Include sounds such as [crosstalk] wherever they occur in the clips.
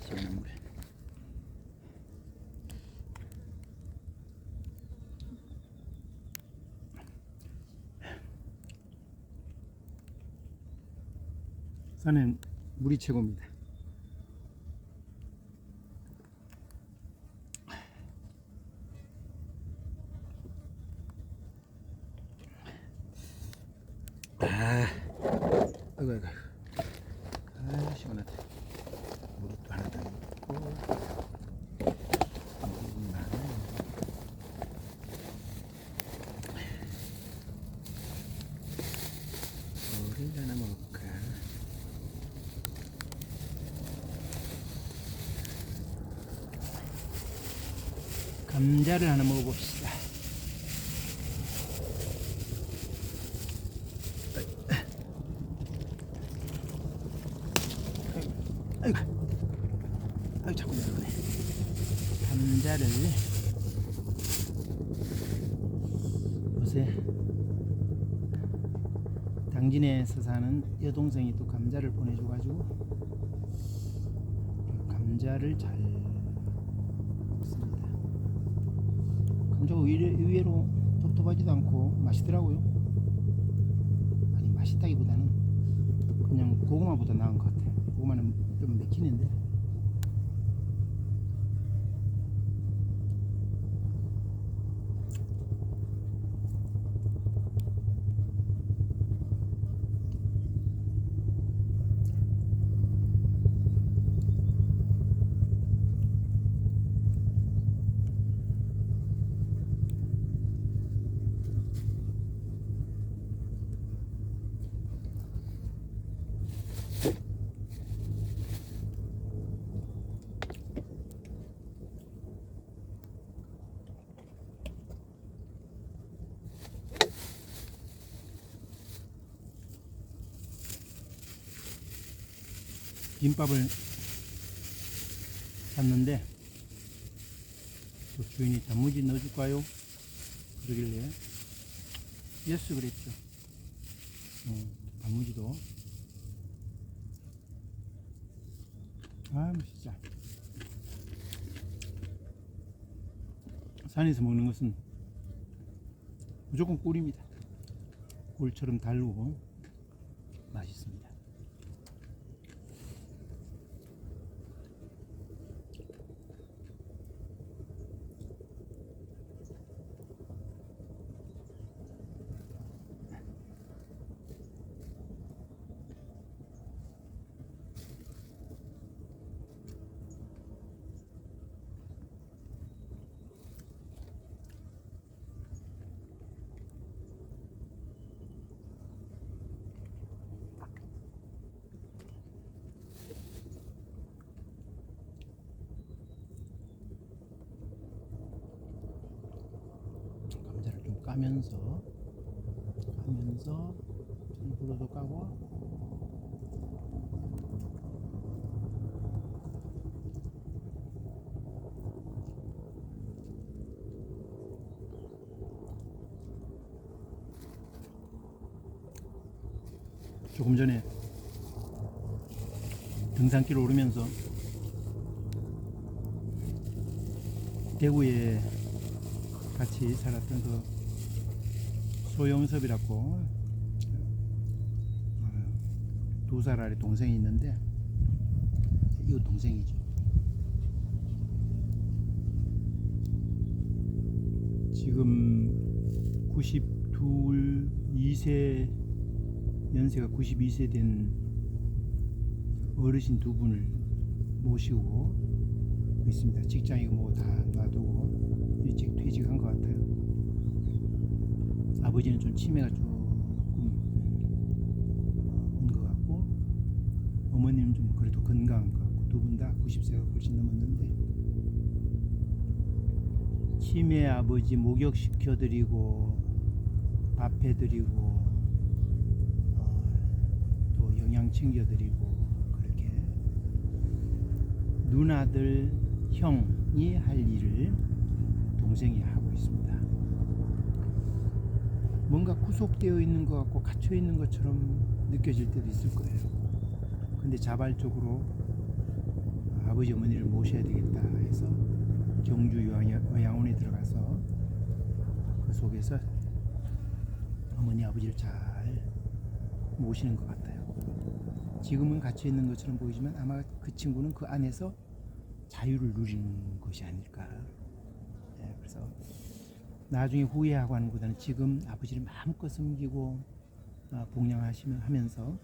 시원한 물. 산엔 물이 최고입니다. 아, 아이고 아이고. 아 시원하다. 물이 또 하나 더 있고. 물이 많아요. 물을 하나 먹을까? 감자를 하나 먹어봅시다. 아이고, 아이고 자꾸 내려오네. 감자를 요새 당진에서 사는 여동생이 또 감자를 보내줘가지고 감자를 잘 먹습니다. 감자가 의외, 의외로 텁텁하지도 않고 맛있더라고요. 아니 맛있다기보다는 그냥 고구마보다 나은 것 같아요. 고구마는 좀 맥히는데. 김밥을 샀는데 또 주인이 단무지 넣어줄까요? 그러길래 예스 그랬죠. 어, 단무지도 아 진짜 산에서 먹는 것은 무조건 꿀입니다. 꿀처럼 달고 맛있습니다. 감자를 좀 까면서 까면서 전부로도 까고. 조금 전에 등산길 오르면서 대구에 같이 살았던 그 소영섭이라고 어, 두살 아래 동생이 있는데 이웃 동생이죠. 지금 92, 2세 연세가 92세 된 어르신 두 분을 모시고 있습니다. 직장이고 뭐 다 놔두고 일찍 퇴직한 것 같아요. 아버지는 좀 치매가 조금 온것 같고 어머님은 좀 그래도 건강한 것 같고 두 분 다 90세가 훨씬 넘었는데 치매 아버지 목욕 시켜드리고 밥 해드리고 어, 또 영양 챙겨드리고 그렇게 누나들 형이 할 일을 동생이 하고 있습니다. 뭔가 구속되어 있는 것 같고 갇혀 있는 것처럼 느껴질 때도 있을 거예요. 근데 자발적으로 아버지 어머니를 모셔야 되겠다 해서 경주 요양- 요양원에 들어가서 그 속에서 어머니 아버지를 잘 모시는 것 같아요. 지금은 갇혀 있는 것처럼 보이지만 아마 그 친구는 그 안에서 자유를 누리는 것이 아닐까. 예, 그래서 나중에 후회하고 하는 것보다는 지금 아버지를 마음껏 섬기고 아, 봉양하시면 하면서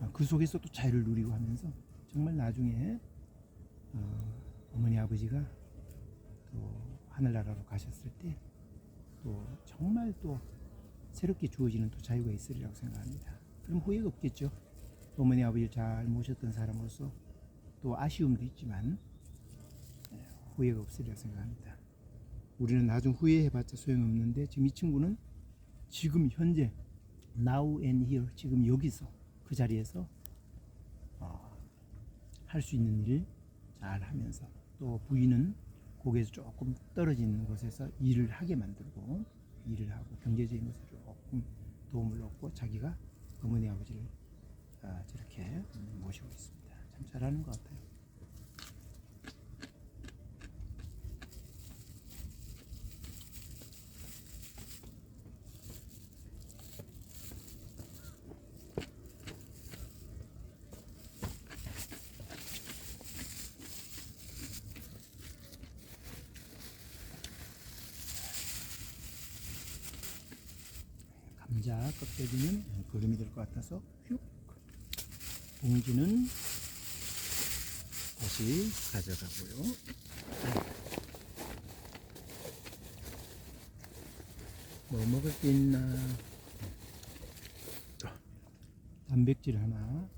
아, 그 속에서 또 자유를 누리고 하면서 정말 나중에 어, 어머니 아버지가 또 하늘나라로 가셨을 때 또 정말 또 새롭게 주어지는 또 자유가 있으리라고 생각합니다. 그럼 후회가 없겠죠. 어머니 아버지를 잘 모셨던 사람으로서 또 아쉬움도 있지만 예, 후회가 없으리라고 생각합니다. 우리는 나중 후회해봤자 소용없는데 지금 이 친구는 지금 현재 now and here 지금 여기서 그 자리에서 어, 할수 있는 일잘 하면서 또 부인은 거기에서 조금 떨어진 곳에서 일을 하게 만들고 일을 하고 경제적인 것에 조금 도움을 얻고 자기가 어머니 아버지를 아, 저렇게 모시고 있습니다. 참 잘하는 것 같아요. 껍데기는 거름이 될 것 같아서 휙 봉지는 다시 가져가고요. 뭐 먹을 게 있나? 단백질 하나.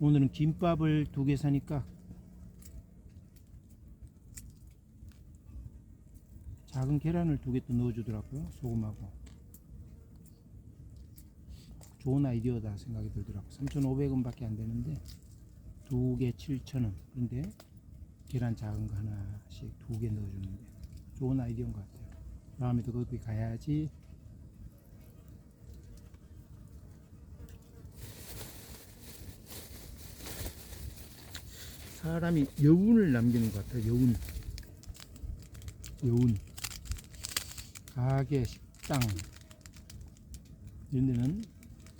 오늘은 김밥을 두 개 사니까 작은 계란을 두 개 또 넣어주더라고요. 소금하고. 좋은 아이디어다 생각이 들더라고요. 3,500원 밖에 안 되는데 두 개 7,000원. 그런데 계란 작은 거 하나씩 두 개 넣어주는데 좋은 아이디어인 것 같아요. 다음에도 거기 가야지. 사람이 여운을 남기는 것 같아요. 여운. 여운. 가게, 식당 이런 데는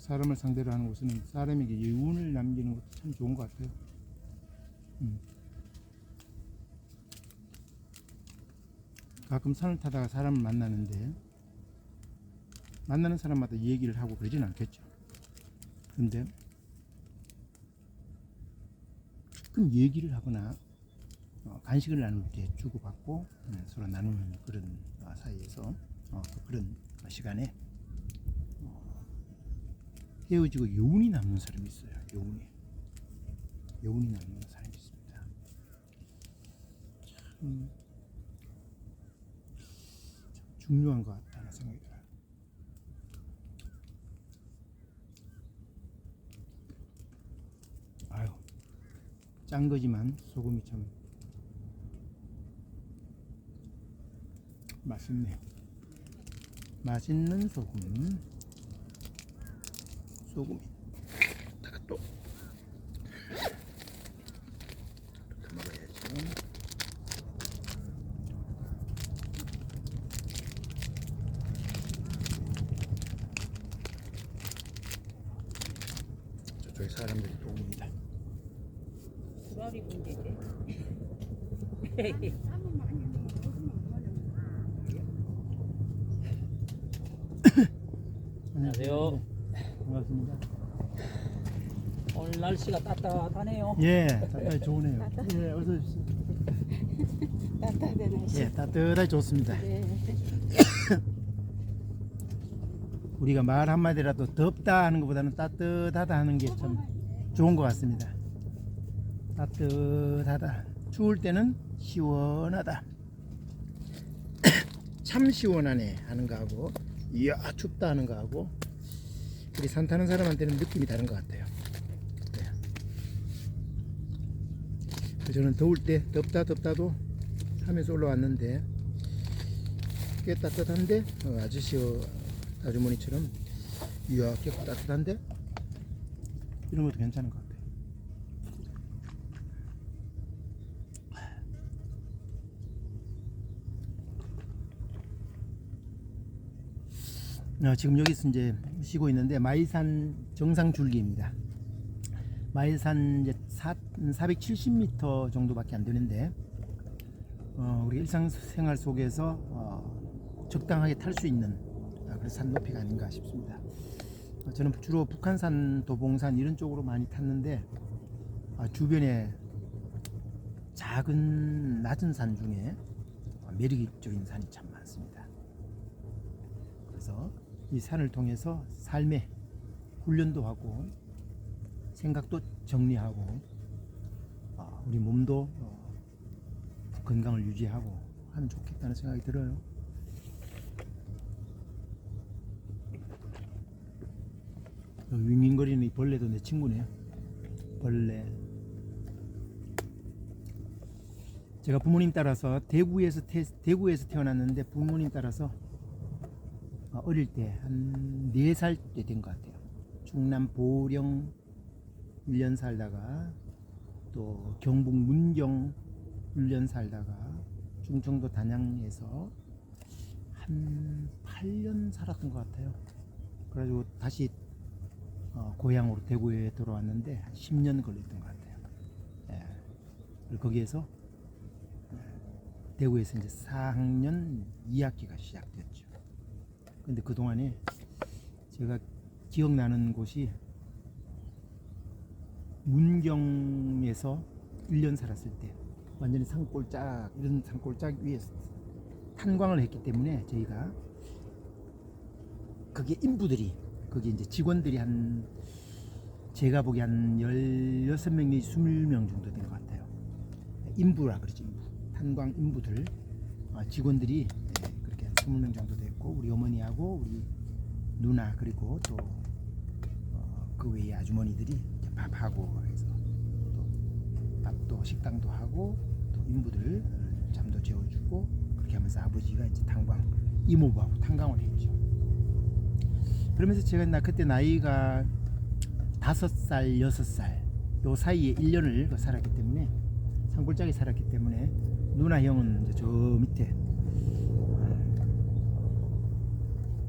사람을 상대로 하는 곳은 사람에게 여운을 남기는 것도 참 좋은 것 같아요. 음. 가끔 산을 타다가 사람을 만나는데 만나는 사람마다 얘기를 하고 그러진 않겠죠. 근데 가끔 얘기를 하거나 어, 간식을 나눌 때 주고받고 음, 서로 나누는 그런 어, 사이에서 어, 또 그런 시간에 어, 헤어지고 여운이 남는 사람이 있어요. 여운이 여운이 남는 사람이 있습니다. 참, 참 중요한 것 같다는 생각이 들어요. 아유 짠 거지만 소금이 참 맛있네요. 맛있는 소금. 소금이. 다가 또. 이렇게 먹어야죠. 저쪽에 사람들이 또 옵니다. 수아리 문제지. [laughs] 안녕하세요. 반갑습니다. 오늘 날씨가 따뜻하네요. 예, 따뜻하게 좋으네요. 예, 어서 오십시오. [laughs] 따뜻하게 날씨. 예, 따뜻하게 좋습니다. 네. [coughs] 우리가 말 한마디라도 덥다 하는 것보다는 따뜻하다 하는 게 참 좋은 것 같습니다. 따뜻하다. 추울 때는 시원하다. [coughs] 참 시원하네 하는 거하고 이야 춥다 하는 거하고 우리 산 타는 사람한테는 느낌이 다른 것 같아요. 저는 더울 때 덥다 덥다도 하면서 올라왔는데 꽤 따뜻한데 어, 아저씨 어, 아주머니처럼 이렇게 따뜻한데 이런 것도 괜찮은 것 같아요. 어, 지금 여기서 이제 쉬고 있는데 마이산 정상 줄기입니다. 마이산 이제 470m 정도밖에 안 되는데 어, 우리 일상생활 속에서 어, 적당하게 탈 수 있는 아, 그런 산 높이가 아닌가 싶습니다. 어, 저는 주로 북한산, 도봉산 이런 쪽으로 많이 탔는데 아, 주변에 작은 낮은 산 중에 어, 매력적인 산이 참 많습니다. 그래서 이 산을 통해서 삶의 훈련도 하고 생각도 정리하고 어, 우리 몸도 어, 건강을 유지하고 하면 좋겠다는 생각이 들어요. 윙윙거리는 이 벌레도 내 친구네요. 벌레. 제가 부모님 따라서 대구에서 태, 대구에서 태어났는데 부모님 따라서 어, 어릴 때한 4살 때 된 것 같아요. 충남 보령 1년 살다가 또 경북 문경 1년 살다가 충청도 단양에서 한 8년 살았던 것 같아요. 그래가지고 다시 어, 고향으로 대구에 돌아왔는데 한 10년 걸렸던 것 같아요. 예. 거기에서 예, 대구에서 이제 4학년 2학기가 시작됐죠. 근데 그 동안에 제가 기억나는 곳이 문경에서 1년 살았을 때 완전히 산골짝 이런 산골짝 위에서 탄광을 했기 때문에 저희가 그게 인부들이 거기 이제 직원들이 한 제가 보기 한 16명 내지 20명 정도 된 것 같아요. 인부라 그러지 인부. 탄광 인부들 어, 직원들이 예, 그렇게 한 20명 정도 됐고 우리 어머니하고 우리 누나 그리고 또 그 외에 아주머니들이 밥하고 해서 또 밥도 식당도 하고 또 인부들 잠도 재워주고 그렇게 하면서 아버지가 이제 탄광 이모부하고 탄광을 했죠. 그러면서 제가 나 그때 나이가 다섯 살 여섯 살 요 사이에 1년을 살았기 때문에 산골짜기 살았기 때문에 누나 형은 이제 저 밑에 어,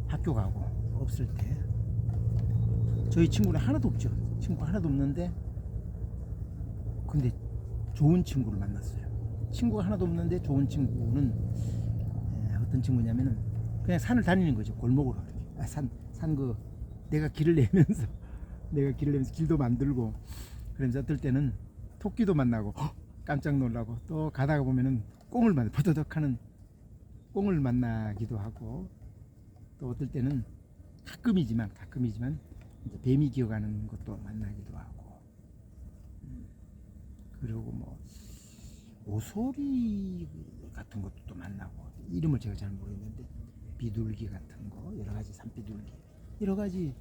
학교 가고 없을 때 저희 친구는 하나도 없죠. 친구 하나도 없는데 근데 좋은 친구를 만났어요. 친구가 하나도 없는데 좋은 친구는 에, 어떤 친구냐면은 그냥 산을 다니는 거죠. 골목으로. 아, 산, 산 그 내가 길을 [laughs] 내면서 내가 길을 내면서 길도 만들고 그러면서 어떨 때는 토끼도 만나고 헉! 깜짝 놀라고 또 가다가 보면은 꽁을 만나 버더덕 하는 꽁을 만나기도 하고 또 어떨 때는 가끔이지만 가끔이지만 뱀이 기어가는 것도 만나기도 하고. 음, 그리고 뭐 오소리 같은 것도 또 만나고. 이름을 제가 잘 모르겠는데 비둘기 같은 거 여러 가지 산비둘기 여러 가지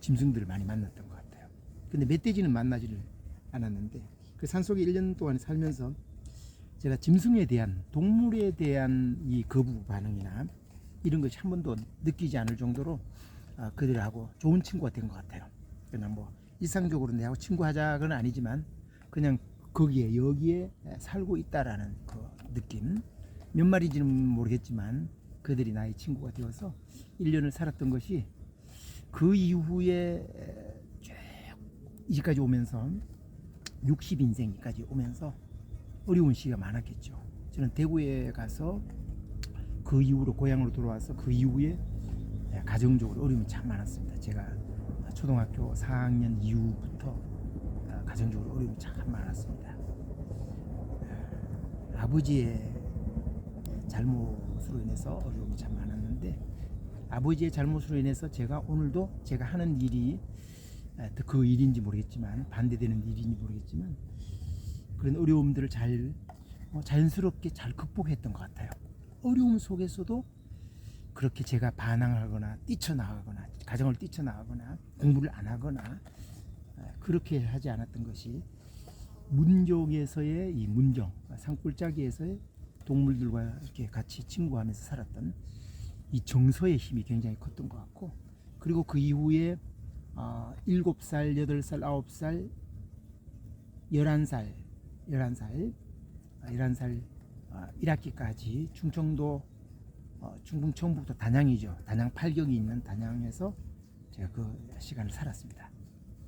짐승들을 많이 만났던 것 같아요. 근데 멧돼지는 만나지를 않았는데 그 산속에 1년 동안 살면서 제가 짐승에 대한 동물에 대한 이 거부 반응이나 이런 것이 한 번도 느끼지 않을 정도로 아, 그들하고 좋은 친구가 된 것 같아요. 그냥 뭐 일상적으로 내하고 친구하자는 아니지만 그냥 거기에 여기에 살고 있다라는 그 느낌 몇 마리지는 모르겠지만 그들이 나의 친구가 되어서 1년을 살았던 것이 그 이후에 쭉 이까지 오면서 60인생까지 오면서 어려운 시기가 많았겠죠. 저는 대구에 가서 그 이후로 고향으로 돌아와서 그 이후에 가정적으로 어려움이 참 많았습니다. 제가 초등학교 4학년 이후부터 가정적으로 어려움이 참 많았습니다. 아버지의 잘못으로 인해서 어려움이 참 많았는데 아버지의 잘못으로 인해서 제가 오늘도 제가 하는 일이 그 일인지 모르겠지만 반대되는 일인지 모르겠지만 그런 어려움들을 잘 어, 자연스럽게 잘 극복했던 것 같아요. 어려움 속에서도 그렇게 제가 반항하거나 뛰쳐나가거나 가정을 뛰쳐나가거나 공부를 안 하거나 그렇게 하지 않았던 것이 문종에서의 이 문종 산골짜기에서의 동물들과 이렇게 같이 친구하면서 살았던 이 정서의 힘이 굉장히 컸던 것 같고 그리고 그 이후에 어, 7살, 8살, 9살, 11살, 11살, 11살 어, 1학기까지 충청도 어, 중국 청북도 단양이죠. 단양 팔경이 있는 단양에서 제가 그 시간을 살았습니다.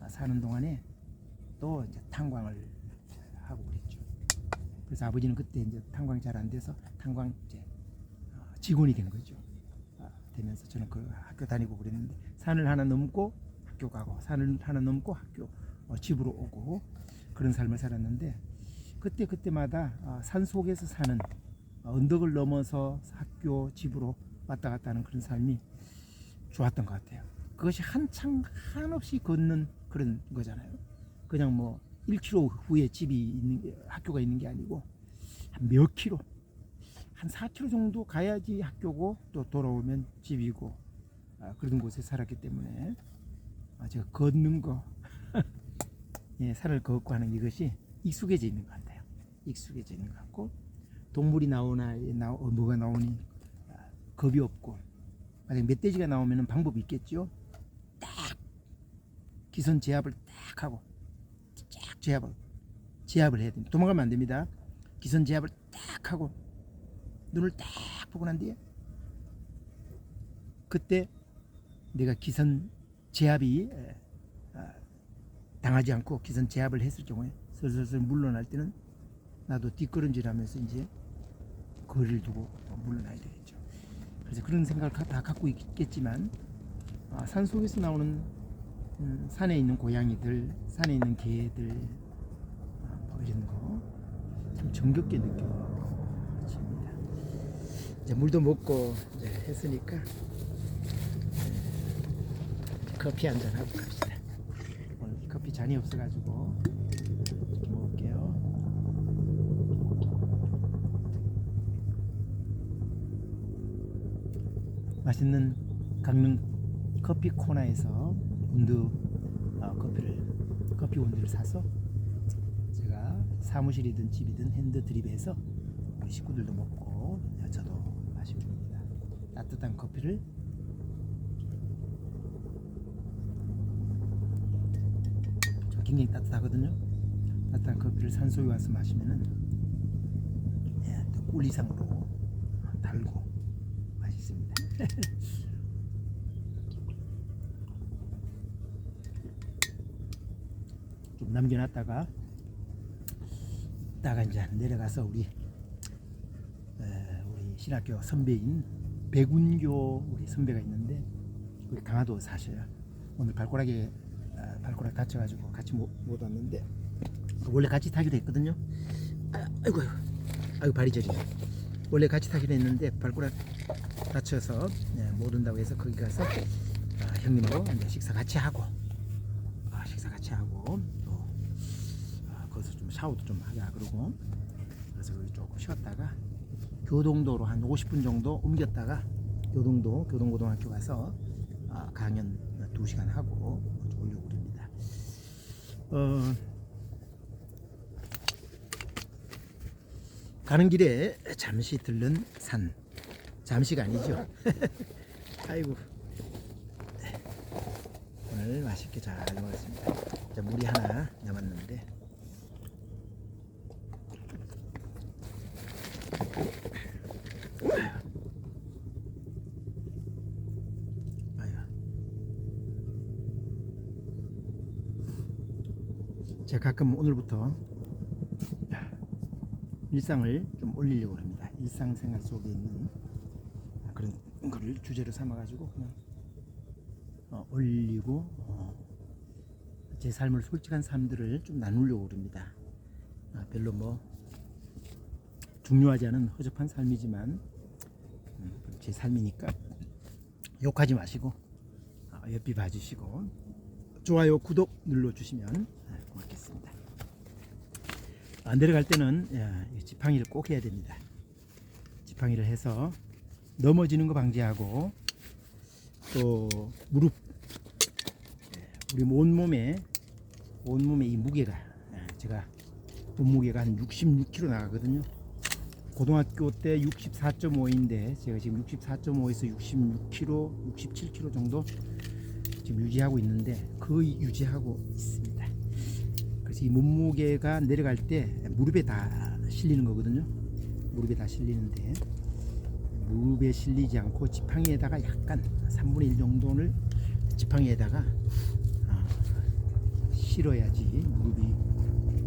아, 사는 동안에 또 이제 탄광을 하고 그랬죠. 그래서 아버지는 그때 이제 탄광이 잘안 돼서 탄광 이제 어, 직원이 된 거죠. 아, 되면서 저는 그 학교 다니고 그랬는데 산을 하나 넘고 학교 가고 산을 하나 넘고 학교 어, 집으로 오고 그런 삶을 살았는데 그때 그때마다 아, 산 속에서 사는 어, 언덕을 넘어서 학교 집으로 왔다 갔다 하는 그런 삶이 좋았던 것 같아요. 그것이 한창 한없이 걷는 그런 거잖아요. 그냥 뭐 1km 후에 집이 있는 게 학교가 있는 게 아니고 한 몇 킬로 한 4km 정도 가야지 학교고 또 돌아오면 집이고 아, 그런 곳에 살았기 때문에 아, 제가 걷는 거 [laughs] 예, 산을 걷고 하는 이것이 익숙해져 있는 것 같아요. 익숙해져 있는 것 같고 동물이 나오나 나 어, 뭐가 나오니 아, 겁이 없고 만약 멧돼지가 나오면 방법이 있겠죠. 딱 기선 제압을 딱 하고 쫙 제압을 제압을 해야 됩니다. 도망가면 안 됩니다. 기선 제압을 딱 하고 눈을 딱 보고 난 뒤에 그때 내가 기선 제압이 에, 아, 당하지 않고 기선 제압을 했을 경우에 슬슬슬 물러날 때는 나도 뒷걸음질하면서 이제 거리를 두고 물러나야 되겠죠. 그래서 그런 생각을 가- 다 갖고 있겠지만 아, 산 속에서 나오는 음, 산에 있는 고양이들, 산에 있는 개들 아, 뭐 이런 거 참 정겹게 느껴집니다. 이제 물도 먹고 이제 했으니까 이제 커피 한 잔 하고 갑시다. 커피 잔이 없어가지고 이렇게 먹을게요. 맛있는 강릉 커피 코너에서 온두 어, 커피를 커피 온두를 사서 제가 사무실이든 집이든 핸드 드립해서 우리 식구들도 먹고 저도 마시고 있습니다. 따뜻한 커피를 저 굉장히 따뜻하거든요. 따뜻한 커피를 산소에 와서 마시면은 예, 또꿀 이상으로. [laughs] 좀 남겨놨다가 이따가 이제 내려가서 우리 에, 우리 신학교 선배인 백운교 우리 선배가 있는데 우리 강화도 사셔요. 오늘 발가락에 아, 발가락 다쳐가지고 같이 못, 못 왔는데 원래 같이 타기로 했거든요. 아, 아이고 아이고 아이고 발이 저리네. 원래 같이 타기로 했는데 발가락 다쳐서 네, 못 온다고 해서 거기 가서 아, 형님하고 식사 같이 하고 아, 식사 같이 하고 또 아, 거기서 좀 샤워도 좀 하자 그러고 그래서 여기 조금 쉬었다가 교동도로 한 50분 정도 옮겼다가 교동도 교동고등학교 가서 아, 강연 2시간 하고 오려고 그럽니다. 어, 가는 길에 잠시 들른 산 잠시가 아니죠. [laughs] 아이고 오늘 맛있게 잘 먹었습니다. 자, 물이 하나 남았는데. 제가 가끔 오늘부터 일상을 좀 올리려고 합니다. 일상생활 속에 있는 거를 주제로 삼아가지고 그냥 어, 올리고 어, 제 삶을 솔직한 삶들을 좀 나누려고 합니다. 아, 별로 뭐 중요하지 않은 허접한 삶이지만 음, 제 삶이니까 욕하지 마시고 아, 옆이 봐주시고 좋아요 구독 눌러주시면 아, 고맙겠습니다. 아, 내려갈 때는 지팡이를 꼭 해야 됩니다. 지팡이를 해서 넘어지는 거 방지하고 또 무릎 예, 우리 온몸에 온몸에 이 무게가 예, 제가 몸무게가 한 66kg 나가거든요. 고등학교 때 64.5인데 제가 지금 64.5에서 66kg, 67kg 정도 지금 유지하고 있는데 거의 유지하고 있습니다. 그래서 이 몸무게가 내려갈 때 무릎에 다 실리는 거거든요. 무릎에 다 실리는데 무릎에 실리지 않고 지팡이에다가 약간 3분의 1 정도를 지팡이에다가 아, 실어야지 무릎이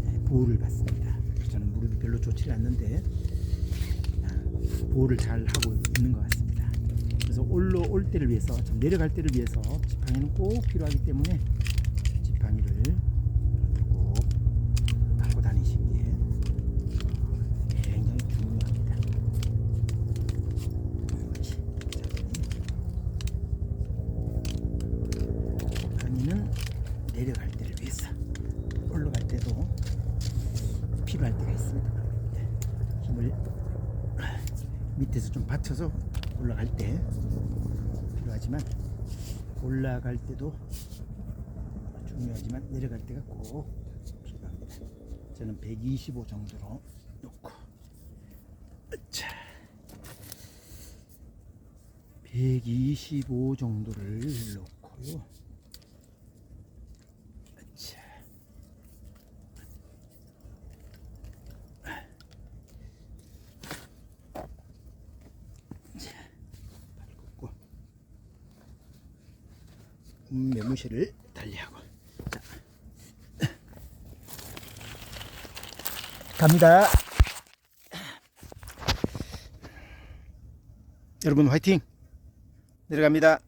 예, 보호를 받습니다. 저는 무릎이 별로 좋지 않는데 아, 보호를 잘 하고 있는 것 같습니다. 그래서 올로 올 때를 위해서 좀 내려갈 때를 위해서 지팡이는 꼭 필요하기 때문에 지팡이를 꼭 갖고 다니시는 게 굉장히 중요합니다. 그렇지. 지팡이는 내려갈 때를 위해서 올라갈 때도 필요할 때가 있습니다. 네. 힘을 받쳐서 올라갈 때 필요하지만 올라갈 때도 중요하지만 내려갈 때가 꼭 필요합니다. 저는 125 정도로 놓고 자 125 정도를 놓고요. 음, 매무새를 달리하고. 자. 갑니다. 여러분 화이팅! 내려갑니다